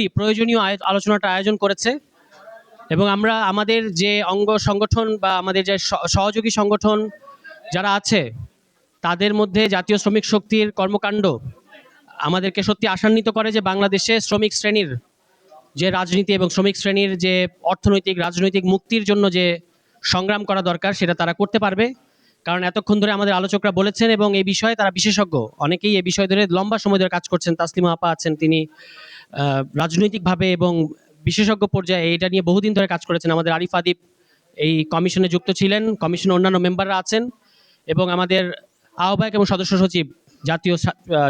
জরুরি প্রয়োজনীয় আলোচনাটা আয়োজন করেছে। এবং আমরা আমাদের যে অঙ্গ সংগঠন বা আমাদের যে সহযোগী সংগঠন যারা আছে, তাদের মধ্যে জাতীয় শ্রমিক শক্তির কর্মকাণ্ড আমাদেরকে সত্যি আশান্বিত করে যে বাংলাদেশে শ্রমিক শ্রেণির যে রাজনীতি এবং শ্রমিক শ্রেণির যে অর্থনৈতিক, রাজনৈতিক মুক্তির জন্য যে সংগ্রাম করা দরকার, সেটা তারা করতে পারবে। কারণ এতক্ষণ ধরে আমাদের আলোচকরা বলেছেন এবং এই বিষয়ে তারা বিশেষজ্ঞ। অনেকেই এই বিষয় ধরে লম্বা সময় ধরে কাজ করছেন। তাসলিমা আপা আছেন, তিনি রাজনৈতিকভাবে এবং বিশেষজ্ঞ পর্যায়ে এটা নিয়ে বহুদিন ধরে কাজ করেছেন। আমাদের আরিফ আদিব এই কমিশনে যুক্ত ছিলেন, কমিশনের অন্যান্য মেম্বাররা আছেন এবং আমাদের আহ্বায়ক এবং সদস্য সচিব জাতীয়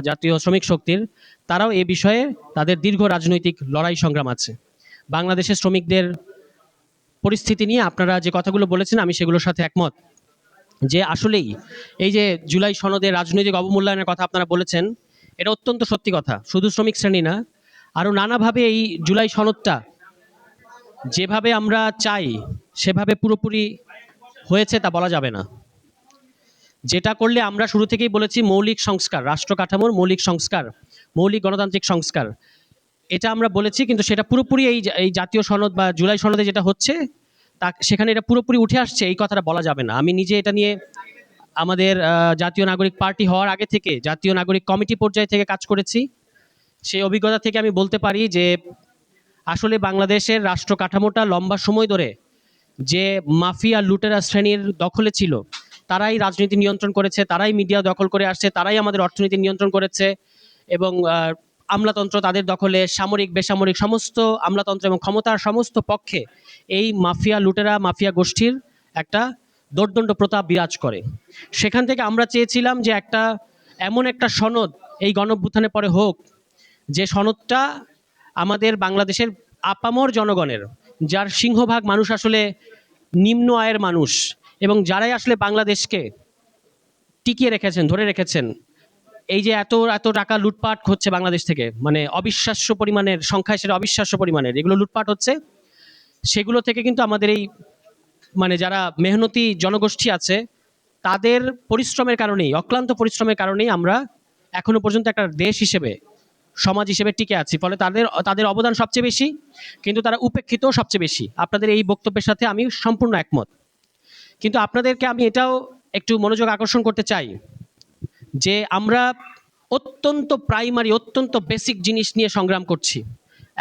জাতীয় শ্রমিক শক্তির, তারাও এ বিষয়ে তাদের দীর্ঘ রাজনৈতিক লড়াই সংগ্রাম আছে। বাংলাদেশের শ্রমিকদের পরিস্থিতি নিয়ে আপনারা যে কথাগুলো বলেছেন, আমি সেগুলোর সাথে একমত। যে আসলেই এই যে জুলাই সনদে রাজনৈতিক অবমূল্যায়নের কথা আপনারা বলেছেন, এটা অত্যন্ত সত্যি কথা। শুধু শ্রমিক শ্রেণি না আরও নানাভাবে এই জুলাই সনদটা যেভাবে আমরা চাই, সেভাবে পুরোপুরি হয়েছে তা বলা যাবে না। যেটা করলে আমরা শুরু থেকেই বলেছি মৌলিক সংস্কার, রাষ্ট্র কাঠামোর মৌলিক সংস্কার, মৌলিক গণতান্ত্রিক সংস্কার। এটা আমরা বলেছি, কিন্তু সেটা পুরোপুরি এই এই জাতীয় সনদ বা জুলাই সনদে যেটা হচ্ছে, তা সেখানে এটা পুরোপুরি উঠে আসছে, এই কথাটা বলা যাবে না। আমি নিজে এটা নিয়ে আমাদের জাতীয় নাগরিক পার্টি হওয়ার আগে থেকে, জাতীয় নাগরিক কমিটি পর্যায়ে থেকে কাজ করেছি। সেই অভিজ্ঞতা থেকে আমি বলতে পারি যে আসলে বাংলাদেশের রাষ্ট্র কাঠামোটা লম্বা সময় ধরে যে মাফিয়া লুটেরা শ্রেণির দখলে ছিল, তারাই রাজনীতি নিয়ন্ত্রণ করেছে, তারাই মিডিয়া দখল করে আসছে, তারাই আমাদের অর্থনীতি নিয়ন্ত্রণ করেছে এবং আমলাতন্ত্র তাদের দখলে, সামরিক, বেসামরিক সমস্ত আমলাতন্ত্র এবং ক্ষমতার সমস্ত পক্ষে এই মাফিয়া লুটেরা, মাফিয়া গোষ্ঠীর একটা দোর্দণ্ড প্রতাপ বিরাজ করে। সেখান থেকে আমরা চেয়েছিলাম যে একটা, এমন একটা সনদ এই গণভ্যুত্থানের পরে হোক যে সনদটা আমাদের বাংলাদেশের আপামর জনগণের, যার সিংহভাগ মানুষ আসলে নিম্ন আয়ের মানুষ এবং যারাই আসলে বাংলাদেশকে টিকিয়ে রেখেছেন, ধরে রেখেছেন, এই যে এত এত টাকা লুটপাট হচ্ছে বাংলাদেশ থেকে মানে অবিশ্বাস্য পরিমাণের, সংখ্যা সেটা অবিশ্বাস্য পরিমাণের, এগুলো লুটপাট হচ্ছে, সেগুলো থেকে কিন্তু আমাদের এই মানে যারা মেহনতি জনগোষ্ঠী আছে, তাদের পরিশ্রমের কারণেই, অক্লান্ত পরিশ্রমের কারণেই আমরা এখনও পর্যন্ত একটা দেশ হিসেবে সমাজ হিসেবে টিকে আছি। ফলে তাদের তাদের অবদান সবচেয়ে বেশি, কিন্তু তারা উপেক্ষিত সবচেয়ে বেশি। আপনাদের এই বক্তব্যের সাথে আমি সম্পূর্ণ একমত। কিন্তু আপনাদেরকে আমি এটাও একটু মনোযোগ আকর্ষণ করতে চাই যে আমরা অত্যন্ত প্রাইমারি, অত্যন্ত বেসিক জিনিস নিয়ে সংগ্রাম করছি।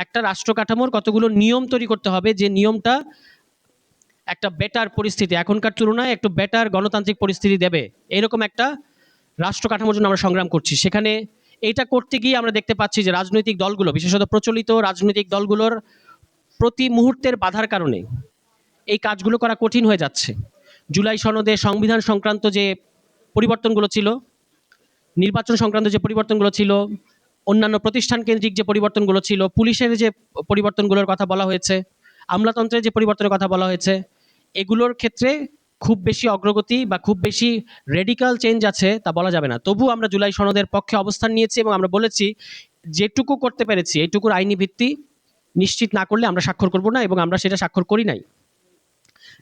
একটা রাষ্ট্র কাঠামোর কতগুলো নিয়ম তৈরি করতে হবে যে নিয়মটা একটা বেটার পরিস্থিতি, এখনকার তুলনায় একটু বেটার গণতান্ত্রিক পরিস্থিতি দেবে। এরকম একটা রাষ্ট্র কাঠামোর জন্য আমরা সংগ্রাম করছি। সেখানে এইটা করতে গিয়ে আমরা দেখতে পাচ্ছি যে রাজনৈতিক দলগুলো, বিশেষত প্রচলিত রাজনৈতিক দলগুলোর প্রতি মুহূর্তের বাধার কারণে এই কাজগুলো করা কঠিন হয়ে যাচ্ছে। জুলাই সনদে সংবিধান সংক্রান্ত যে পরিবর্তনগুলো ছিল, নির্বাচন সংক্রান্ত যে পরিবর্তনগুলো ছিল, অন্যান্য প্রতিষ্ঠান কেন্দ্রিক যে পরিবর্তনগুলো ছিল, পুলিশের যে পরিবর্তনগুলোর কথা বলা হয়েছে, আমলাতন্ত্রের যে পরিবর্তনের কথা বলা হয়েছে, এগুলোর ক্ষেত্রে খুব বেশি অগ্রগতি বা খুব বেশি রেডিক্যাল চেঞ্জ আছে তা বলা যাবে না। তবু আমরা জুলাই সনদের পক্ষে অবস্থান নিয়েছি এবং আমরা বলেছি, যেটুকু করতে পেরেছি এইটুকুর আইনি ভিত্তি নিশ্চিত না করলে আমরা স্বাক্ষর করব না এবং আমরা সেটা স্বাক্ষর করি নাই।